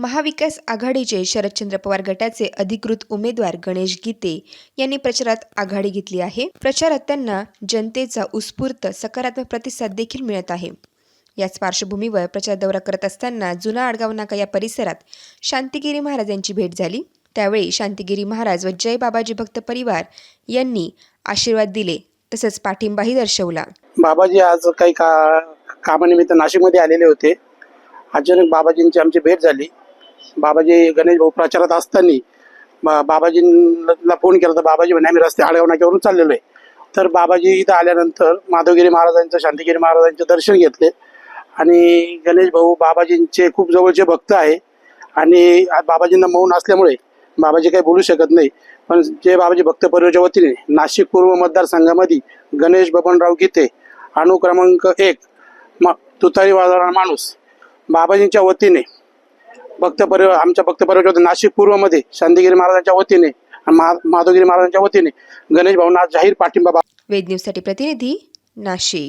महाविकास आघाडीचे शरदचंद्र पवार गटाचे अधिकृत उमेदवार गणेश गीते यांनी प्रचारात आघाडी घेतली आहे. प्रचारात त्यांना जनतेचा उत्स्फूर्त सकारात्मक प्रतिसाद देखील मिळत आहे. याच पार्श्वभूमीवर प्रचार दौरा करत असताना जुना आडगाव नाका या परिसरात शांतिगिरी महाराज यांची भेट झाली. त्यावेळी शांतिगिरी महाराज व जय बाबाजी भक्त परिवार यांनी आशीर्वाद दिले तसंच पाठिंबाही दर्शवला. बाबाजी आज काही का कामानिमित्त नाशिकमध्ये आलेले होते. अचानक बाबाजींची आमची भेट झाली. बाबाजी गणेश भाऊ प्रचारात असताना बा- बाबाजींना फोन केला तर बाबाजी म्हणे आम्ही रस्ते आडगाव चाललेलो आहे. तर बाबाजी इथं आल्यानंतर माधवगिरी महाराजांचं शांतिगिरी महाराजांचे दर्शन घेतले. आणि गणेश भाऊ बाबाजींचे खूप जवळचे भक्त आहे. आणि बाबाजींना मौन असल्यामुळे बाबाजी काही बोलू शकत नाही. पण जे बाबाजी भक्त परिवारच्या वतीने नाशिक पूर्व मतदारसंघामध्ये गणेश बबनराव गीते अनुक्रमांक एक म तुतारी वाजवणारा माणूस बाबाजींच्या वतीने भक्त परिवार आमच्या भक्त परिवारच्या नाशिक पूर्वमध्ये शांतीगिरी महाराजांच्या वतीने माधवगिरी महाराजांच्या वतीने गणेश भाऊंना जाहीर पाठिंबा वेद न्यूजसाठी प्रतिनिधी नाशिक.